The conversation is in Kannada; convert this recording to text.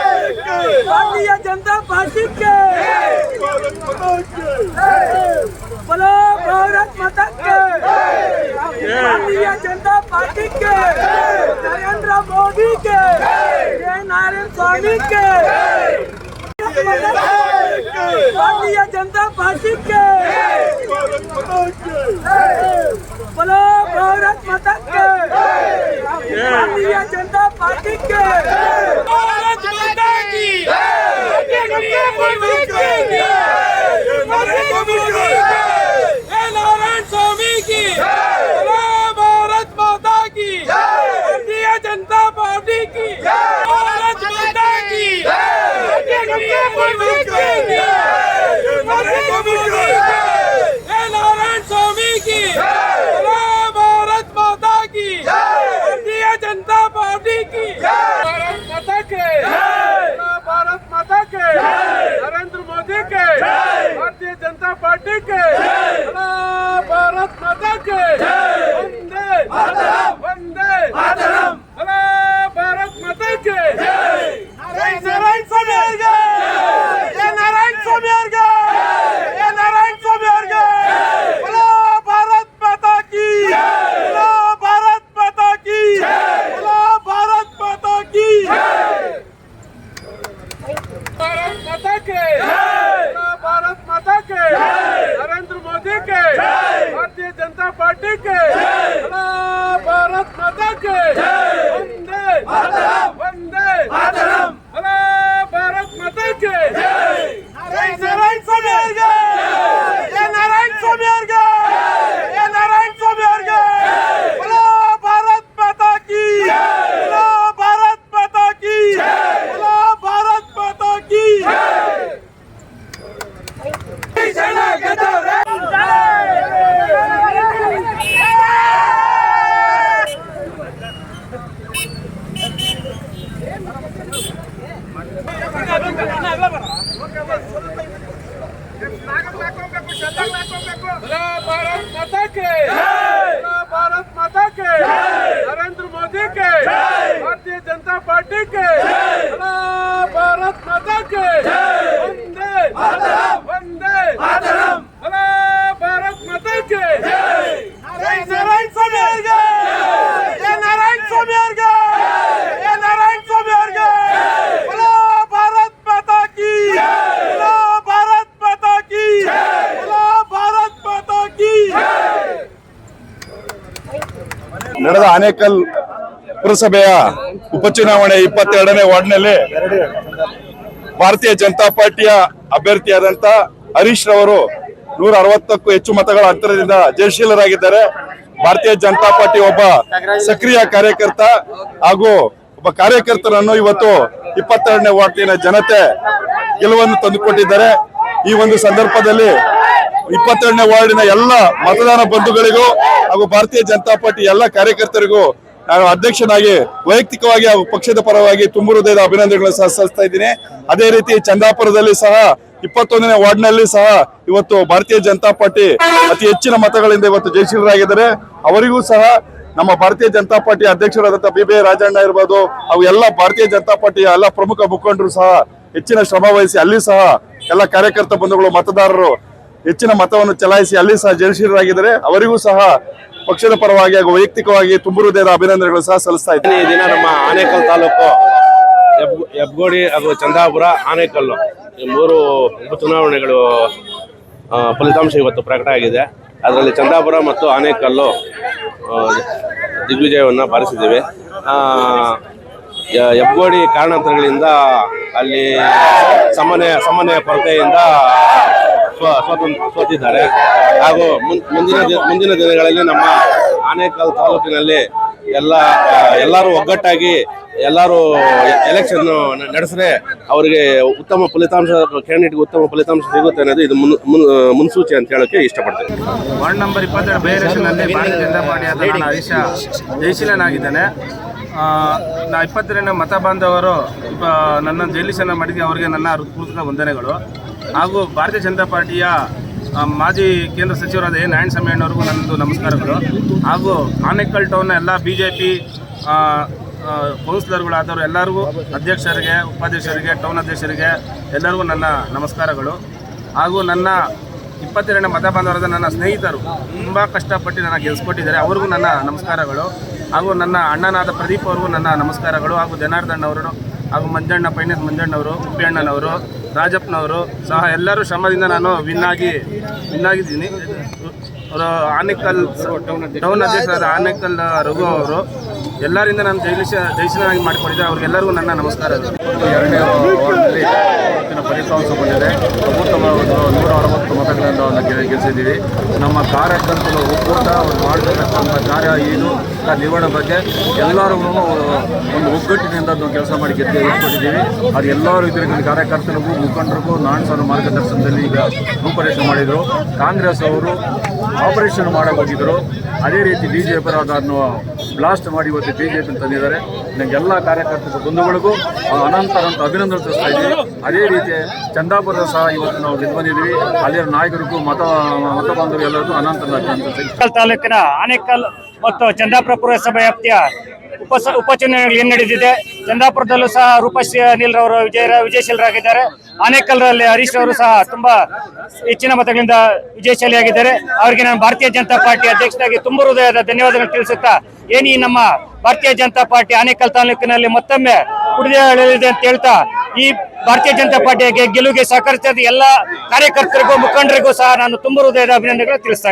भारतीय जनता पार्टी के बोलो भारत माता के भारतीय जनता पार्टी के मोदी के। जय नारायण स्वामी के। भारतीय जनता पार्टी के बोलो भारत माता के भारतीय जनता पार्टी के भारत माता की भारतीय जनता पार्टी की भारत माता की भारतीय नारायण स्वामी की भारत माता की भारतीय जनता पार्टी की भारत माता के भारत माता के नरेंद्र मोदी के भारतीय जनता पार्टी के भारत माता के Yeah. भारत माता के भारत माता के नरेंद्र मोदी के भारतीय जनता पार्टी के भारत माता के ನಡೆದ ಆನೇಕಲ್ ಪುರಸಭೆಯ ಉಪಚುನಾವಣೆ ಇಪ್ಪತ್ತೆರಡನೇ ವಾರ್ಡ್ನಲ್ಲಿ ಭಾರತೀಯ ಜನತಾ ಪಾರ್ಟಿಯ ಅಭ್ಯರ್ಥಿಯಾದಂತ ಹರೀಶ್ ರವರು ನೂರ ಅರವತ್ತಕ್ಕೂ ಹೆಚ್ಚು ಮತಗಳ ಅಂತರದಿಂದ ಜಯಶೀಲರಾಗಿದ್ದಾರೆ. ಭಾರತೀಯ ಜನತಾ ಪಾರ್ಟಿ ಒಬ್ಬ ಸಕ್ರಿಯ ಕಾರ್ಯಕರ್ತ ಹಾಗೂ ಒಬ್ಬ ಕಾರ್ಯಕರ್ತರನ್ನು ಇವತ್ತು ಇಪ್ಪತ್ತೆರಡನೇ ವಾರ್ಡಿನ ಜನತೆ ಗೆಲುವನ್ನು ತಂದುಕೊಟ್ಟಿದ್ದಾರೆ. ಈ ಒಂದು ಸಂದರ್ಭದಲ್ಲಿ ಇಪ್ಪತ್ತೆರಡನೇ ವಾರ್ಡಿನ ಎಲ್ಲ ಮತದಾನ ಬಂಧುಗಳಿಗೂ ಹಾಗೂ ಭಾರತೀಯ ಜನತಾ ಪಾರ್ಟಿ ಎಲ್ಲ ಕಾರ್ಯಕರ್ತರಿಗೂ ನಾನು ಅಧ್ಯಕ್ಷನಾಗಿ ವೈಯಕ್ತಿಕವಾಗಿ ಹಾಗೂ ಪಕ್ಷದ ಪರವಾಗಿ ತುಂಬು ಹೃದಯದ ಅಭಿನಂದನೆಗಳನ್ನು ಸಹ ಸಲ್ಲಿಸ್ತಾ ಇದ್ದೀನಿ. ಅದೇ ರೀತಿ ಚಂದಾಪುರದಲ್ಲಿ ಸಹ ಇಪ್ಪತ್ತೊಂದನೇ ವಾರ್ಡ್ನಲ್ಲಿ ಸಹ ಇವತ್ತು ಭಾರತೀಯ ಜನತಾ ಪಾರ್ಟಿ ಅತಿ ಹೆಚ್ಚಿನ ಮತಗಳಿಂದ ಇವತ್ತು ಜಯಶೀಲರಾಗಿದ್ದಾರೆ. ಅವರಿಗೂ ಸಹ ನಮ್ಮ ಭಾರತೀಯ ಜನತಾ ಪಾರ್ಟಿ ಅಧ್ಯಕ್ಷರಾದಂತಹ ಬಿ ಬಿ ರಾಜಣ್ಣ ಇರ್ಬೋದು ಅವು ಎಲ್ಲ ಭಾರತೀಯ ಜನತಾ ಪಾರ್ಟಿಯ ಎಲ್ಲ ಪ್ರಮುಖ ಮುಖಂಡರು ಸಹ ಹೆಚ್ಚಿನ ಶ್ರಮ ವಹಿಸಿ ಅಲ್ಲಿ ಸಹ ಎಲ್ಲ ಕಾರ್ಯಕರ್ತ ಬಂಧುಗಳು ಮತದಾರರು ಹೆಚ್ಚಿನ ಮತವನ್ನು ಚಲಾಯಿಸಿ ಅಲ್ಲಿ ಸಹ ಜಯಶೀಲರಾಗಿದ್ದಾರೆ ಅವರಿಗೂ ಸಹ ಪಕ್ಷದ ಪರವಾಗಿ ಹಾಗೂ ವೈಯಕ್ತಿಕವಾಗಿ ತುಂಬು ಅಭಿನಂದನೆಗಳು ಸಹ ಸಲ್ಲಿಸ್ತಾ ಇದ್ದೀನಿ. ಈ ದಿನ ನಮ್ಮ ಆನೇಕಲ್ ತಾಲೂಕು ಹೆಬ್ ಹೆಬ್ಗೋಡಿ ಹಾಗೂ ಚಂದಾಪುರ ಆನೇಕಲ್ಲು ಈ ಮೂರು ಉಪಚುನಾವಣೆಗಳು ಫಲಿತಾಂಶ ಇವತ್ತು ಪ್ರಕಟ ಆಗಿದೆ. ಅದರಲ್ಲಿ ಚಂದಾಪುರ ಮತ್ತು ಆನೇಕಲ್ಲು ದಿಗ್ವಿಜಯವನ್ನು ಬಾರಿಸಿದ್ದೀವಿ. ಹೆಬ್ಗೋಡಿ ಕಾರಣಾಂತರಗಳಿಂದ ಅಲ್ಲಿ ಸಮನ್ವಯ ಸಮನ್ವಯ ಕೊರತೆಯಿಂದ ಸ್ವ ಸ್ವತಂತ್ರ ಸೋತಿದ್ದಾರೆ ಹಾಗೂ ಮುಂದಿನ ಮುಂದಿನ ದಿನಗಳಲ್ಲಿ ನಮ್ಮ ಆನೇಕಲ್ ತಾಲೂಕಿನಲ್ಲಿ ಎಲ್ಲ ಎಲ್ಲರೂ ಒಗ್ಗಟ್ಟಾಗಿ ಎಲ್ಲರೂ ಎಲೆಕ್ಷನ್ ನಡೆಸಿದ್ರೆ ಅವರಿಗೆ ಉತ್ತಮ ಫಲಿತಾಂಶ ಕ್ಯಾಂಡಿಡೇಟ್ಗೆ ಉತ್ತಮ ಫಲಿತಾಂಶ ಸಿಗುತ್ತೆ ಅನ್ನೋದು ಇದು ಮುನ್- ಮುನ್- ಮುನ್ಸೂಚಿ ಅಂತ ಹೇಳೋಕೆ ಇಷ್ಟಪಡ್ತೀನಿ. ವಾರ್ಡ್ ನಂಬರ್ ಇಪ್ಪತ್ತೆರಡು ಬೇರೆ ಭಾರತೀಯ ಜನತಾ ಆ, ನಾ ಇಪ್ಪತ್ತೆರಡನೇ ಮತ ಬಾಂಧವರು ನನ್ನ ಜೈಲಿಸನ ಮಾಡಿದ್ದೆ ಅವರಿಗೆ ನನ್ನ ಹೃತ್ಪೂರ್ವಕ ವಂದನೆಗಳು. ಹಾಗೂ ಭಾರತೀಯ ಜನತಾ ಪಾರ್ಟಿಯ ಮಾಜಿ ಕೇಂದ್ರ ಸಚಿವರಾದ ಎ ನಾರಾಯಣಸ್ವಾಮಿ ಅಣ್ಣವ್ರಿಗೂ ನನ್ನದು ನಮಸ್ಕಾರಗಳು. ಹಾಗೂ ಆನೇಕಲ್ ಟೌನ್ನ ಎಲ್ಲ ಬಿ ಜೆ ಪಿ ಕೌನ್ಸಿಲರ್ಗಳಾದವರು ಎಲ್ಲರಿಗೂ, ಅಧ್ಯಕ್ಷರಿಗೆ, ಉಪಾಧ್ಯಕ್ಷರಿಗೆ, ಟೌನ್ ಅಧ್ಯಕ್ಷರಿಗೆ ಎಲ್ಲರಿಗೂ ನನ್ನ ನಮಸ್ಕಾರಗಳು. ಹಾಗೂ ನನ್ನ ಇಪ್ಪತ್ತೆರಡನೇ ಮತ ಬಾಂಧವರಾದ ನನ್ನ ಸ್ನೇಹಿತರು ತುಂಬ ಕಷ್ಟಪಟ್ಟು ನನ್ನ ಗೆಲ್ಸ್ಕೊಟ್ಟಿದ್ದಾರೆ. ಅವ್ರಿಗೂ ನನ್ನ ನಮಸ್ಕಾರಗಳು. ಹಾಗೂ ನನ್ನ ಅಣ್ಣನಾದ ಪ್ರದೀಪ್ ಅವ್ರಿಗೂ ನನ್ನ ನಮಸ್ಕಾರಗಳು. ಹಾಗೂ ಜನಾರ್ದನ್ ಅವರು ಹಾಗೂ ಮಂಜಣ್ಣ ಪೈನಸ್ ಮಂಜಣ್ಣವರು ಅಣ್ಣನವರು ರಾಜಪ್ಪನವರು ಸಹ ಎಲ್ಲರೂ ಶ್ರಮದಿಂದ ನಾನು ವಿನ್ ಆಗಿ ವಿನ್ ಆಗಿದ್ದೀನಿ. ಅವರು ಆನೇಕಲ್ ಟೌನ್ ಅಧ್ಯಕ್ಷರಾದ ಆನೇಕಲ್ ರಘು ಅವರು ಎಲ್ಲರಿಂದ ನಾನು ಜೈಲಿಶ ಜೈಸಿನಾಗಿ ಮಾಡಿಕೊಂಡಿದ್ದೆ. ಅವ್ರಿಗೆಲ್ಲರಿಗೂ ನನ್ನ ನಮಸ್ಕಾರ. ಎರಡನೇ ವಾರ್ಡ್ನಲ್ಲಿ ಇವತ್ತಿನ ಫಲಿತಾಂಶ ಬಂದಿದೆ. ನೂರ ಅರವತ್ತು ಮತಗಳನ್ನು ಗೆಲ್ಲಿಸಿದ್ದೀವಿ. ನಮ್ಮ ಕಾರ್ಯಕರ್ತರು ಒಕ್ಕೂಟ ಅವ್ರು ಮಾಡಬೇಕಂತ ಕಾರ್ಯ ಏನು ನಿರ್ವಹಣೆ ಬಗ್ಗೆ ಎಲ್ಲರೂ ಒಂದು ಒಗ್ಗಟ್ಟಿನಿಂದ ಕೆಲಸ ಮಾಡಿ ಗೆದ್ದು ಇಟ್ಕೊಂಡಿದ್ದೀವಿ ಅದು ಎಲ್ಲರೂ ಇದರಿಂದ ಕಾರ್ಯಕರ್ತರಿಗೂ, ಮುಖಂಡರಿಗೂ, ನಾನ್ ಸರ್ ಮಾರ್ಗದರ್ಶನದಲ್ಲಿ ಈಗ ರೂಪರೇಷೆ ಮಾಡಿದರು. ಕಾಂಗ್ರೆಸ್ ಅವರು ಆಪರೇಷನ್ ಮಾಡೋಕೆ ಹೋಗಿದ್ದರು ಅದೇ ರೀತಿ ಬಿ ಜೆ ಪಿ ಅದನ್ನು ಬ್ಲಾಸ್ಟ್ ಮಾಡಿ ಇವತ್ತು ಬಿ ಜೆ ಪಿ ತಂದಿದ್ದಾರೆ. ನಿಮಗೆ ಎಲ್ಲ ಕಾರ್ಯಕರ್ತರ ಬಂಧುಗಳಿಗೂ ಅನಂತ ಅನಂತ ಅಭಿನಂದನೆ ತಿಳಿಸ್ತಾ ಇದ್ದೀವಿ ಅದೇ ರೀತಿ ಚಂದಾಪುರದ ಸಹ ಇವತ್ತು ನಾವು ಗೆದ್ದು ಬಂದಿದ್ದೀವಿ. ಅಲ್ಲಿನ ನಾಯಕರಿಗೂ, ಮತ ಮತ ಬಾಂಧವರು ಎಲ್ಲರಿಗೂ ಅನಂತ ತಾಲೂಕಿನ ಆನೇಕಲ್ ಮತ್ತು ಚಂದಾಪುರ ಪುರಸಭೆ ವ್ಯಾಪ್ತಿಯ ಉಪ ಉಪಚುನಾವಣೆಗಳು ಏನ್ ನಡೆದಿದೆ? ಚಂದಾಪುರದಲ್ಲೂ ಸಹ ರೂಪಶ್ರೀ ಅನಿಲ್ ರವರು ವಿಜಯ ವಿಜಯಶೀಲರಾಗಿದ್ದಾರೆ. ಆನೇಕಲ್ನಲ್ಲಿ ಹರೀಶ್ ಅವರು ಸಹ ತುಂಬಾ ಹೆಚ್ಚಿನ ಮತಗಳಿಂದ ವಿಜಯಶಾಲಿಯಾಗಿದ್ದಾರೆ. ಅವರಿಗೆ ನಾನು ಭಾರತೀಯ ಜನತಾ ಪಾರ್ಟಿ ಅಧ್ಯಕ್ಷರಾಗಿ ತುಂಬ ಹೃದಯದ ಧನ್ಯವಾದಗಳನ್ನು ತಿಳಿಸುತ್ತಾ ಏನಿ ನಮ್ಮ ಭಾರತೀಯ ಜನತಾ ಪಾರ್ಟಿ ಆನೇಕಲ್ ತಾಲೂಕಿನಲ್ಲಿ ಮತ್ತೊಮ್ಮೆ ಕುಡಿದೆ ಅಂತ ಹೇಳ್ತಾ ಈ ಭಾರತೀಯ ಜನತಾ ಪಾರ್ಟಿಯ ಗೆಲುವಿಗೆ ಸಹಕರಿಸಿದ ಎಲ್ಲ ಕಾರ್ಯಕರ್ತರಿಗೂ, ಮುಖಂಡರಿಗೂ ಸಹ ನಾನು ತುಂಬ ಹೃದಯದ ಅಭಿನಂದನೆಗಳು ತಿಳಿಸ್ತಾ